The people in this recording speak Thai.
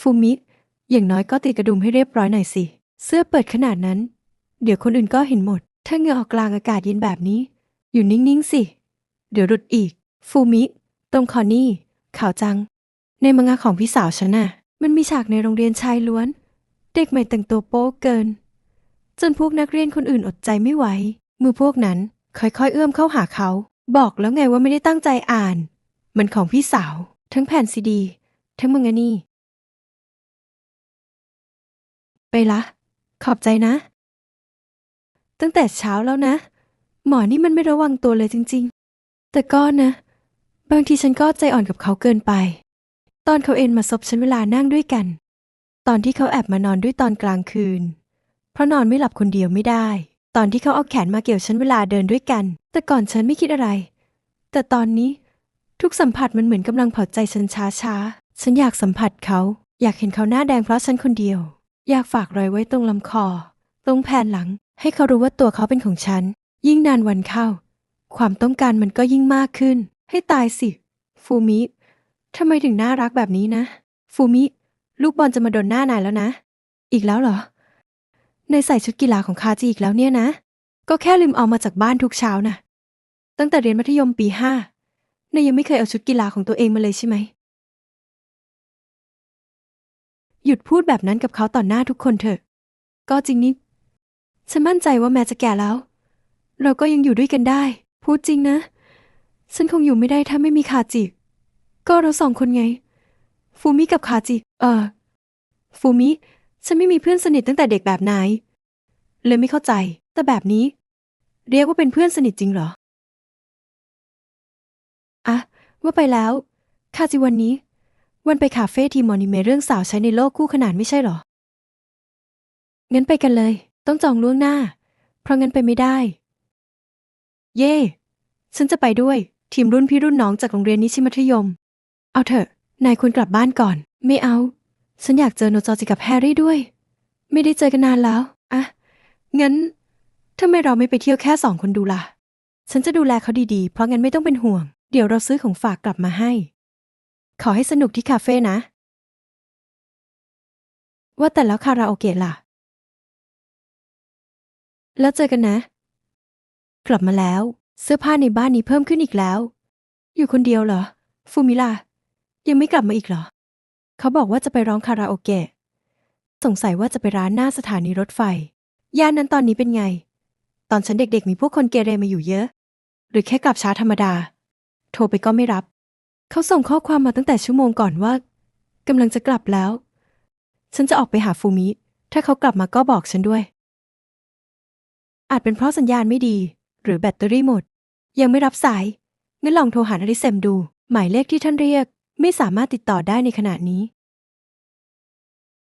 ฟูมิ อย่างน้อยก็ติดกระดุมให้เรียบร้อยหน่อยสิ เสื้อเปิดขนาดนั้น เดี๋ยวคนอื่นก็เห็นหมด ถ้าเหงื่อออกกลางอากาศเย็นแบบนี้ อยู่นิ่งๆสิ เดี๋ยวหลุดอีก ฟูมิ ตรงคอนี่ขาวจัง ในมังงะของพี่สาวฉันน่ะ มันมีฉากในโรงเรียนชายล้วน เด็กใหม่แต่งตัวโป๊เกิน จนพวกนักเรียนคนอื่นอดใจไม่ไหว มือพวกนั้นค่อยๆ เอื้อมเข้าหาเขา บอกแล้วไงว่าไม่ได้ตั้งใจอ่าน มันของพี่สาว ทั้งแผ่นซีดี ทั้งมังงะนี่ ไปละ ขอบใจนะ ตั้งแต่เช้าแล้วนะ หมอนี่มันไม่ระวังตัวเลยจริง ๆ แต่ก็นะ บางทีฉันก็ใจอ่อนกับเขาเกินไป ตอนเขาเอ็นมาซบฉันเวลานั่งด้วยกัน ตอนที่เขาแอบมานอนด้วยตอนกลางคืน เพราะนอนไม่หลับคนเดียวไม่ได้ ตอนที่เขาเอาแขนมาเกี่ยวฉันเวลาเดินด้วยกัน แต่ก่อนฉันไม่คิดอะไร แต่ตอนนี้ทุกสัมผัสมันเหมือนกำลังเผาใจฉันช้าๆ ฉันอยากสัมผัสเขา อยากเห็นเขาหน้าแดงเพราะฉันคนเดียว อยากฝากรอยไว้ตรงลำคอ ตรงแผ่นหลัง ให้เขารู้ว่าตัวเขาเป็นของฉัน ยิ่งนานวันเข้า ความต้องการมันก็ยิ่งมากขึ้น ให้ตายสิ ฟูมิทำไมถึงน่ารักแบบนี้นะ ฟูมิ ลูกบอลจะมาโดนหน้านายแล้วนะ อีกแล้วเหรอนายใส่ชุดกีฬาของคาจิอีกแล้วเนี่ยนะ ก็แค่ลืมเอามาจากบ้านทุกเช้านะตั้งแต่เรียนมัธยมปีห้านายยังไม่เคยเอาชุดกีฬาของตัวเองมาเลยใช่ไหม หยุดพูดแบบนั้นกับเขาต่อหน้าทุกคนเถอะ ก็จริงนี่ฉันมั่นใจว่าแม้จะแก่แล้ว เราก็ยังอยู่ด้วยกันได้ พูดจริงนะ ฉันคงอยู่ไม่ได้ถ้าไม่มีคาจิ ก็เราสองคนไง ฟูมิกับคาจิ เออ ฟูมิ ฉันไม่มีเพื่อนสนิทตั้งแต่เด็กแบบนายเลยไม่เข้าใจ แต่แบบนี้ เรียกว่าเป็นเพื่อนสนิทจริงเหรอ อะ ว่าไปแล้ว คาจิวันนี้ วันไปคาเฟ่ทีมอนิเมเรื่องสาวใช้ในโลกคู่ขนานไม่ใช่เหรอ งั้นไปกันเลย ต้องจองล่วงหน้า เพราะงั้นไปไม่ได้ เย่ ฉันจะไปด้วย ทีมรุ่นพี่รุ่นน้องจากโรงเรียนนิชิมัธยม เอาเถอะ นายควรกลับบ้านก่อน ไม่เอา ฉันอยากเจอโนจอจิกับแฮร์รี่ด้วย ไม่ได้เจอกันนานแล้ว อะงั้นทำไมเราไม่ไปเที่ยวแค่สองคนดูล่ะ ฉันจะดูแลเขาดีๆ เพราะงั้นไม่ต้องเป็นห่วง เดี๋ยวเราซื้อของฝากกลับมาให้ ขอให้สนุกที่คาเฟ่นะ ว่าแต่แล้วคาราโอเกะล่ะ แล้วเจอกันนะ กลับมาแล้ว เสื้อผ้าในบ้านนี้เพิ่มขึ้นอีกแล้ว อยู่คนเดียวเหรอ ฟูมิล่ายังไม่กลับมาอีกเหรอ เขาบอกว่าจะไปร้องคาราโอเกะ สงสัยว่าจะไปร้านหน้าสถานีรถไฟ ย่านนั้นตอนนี้เป็นไง ตอนฉันเด็กๆมีพวกคนเกเรมาอยู่เยอะ หรือแค่กลับช้าธรรมดา โทรไปก็ไม่รับ เขาส่งข้อความมาตั้งแต่ชั่วโมงก่อนว่ากำลังจะกลับแล้ว ฉันจะออกไปหาฟูมิ ถ้าเขากลับมาก็บอกฉันด้วย อาจเป็นเพราะสัญญาณไม่ดี หรือแบตเตอรี่หมด ยังไม่รับสายงั้นลองโทรหาอาริเซมดู หมายเลขที่ท่านเรียก ไม่สามารถติดต่อได้ในขณะนี้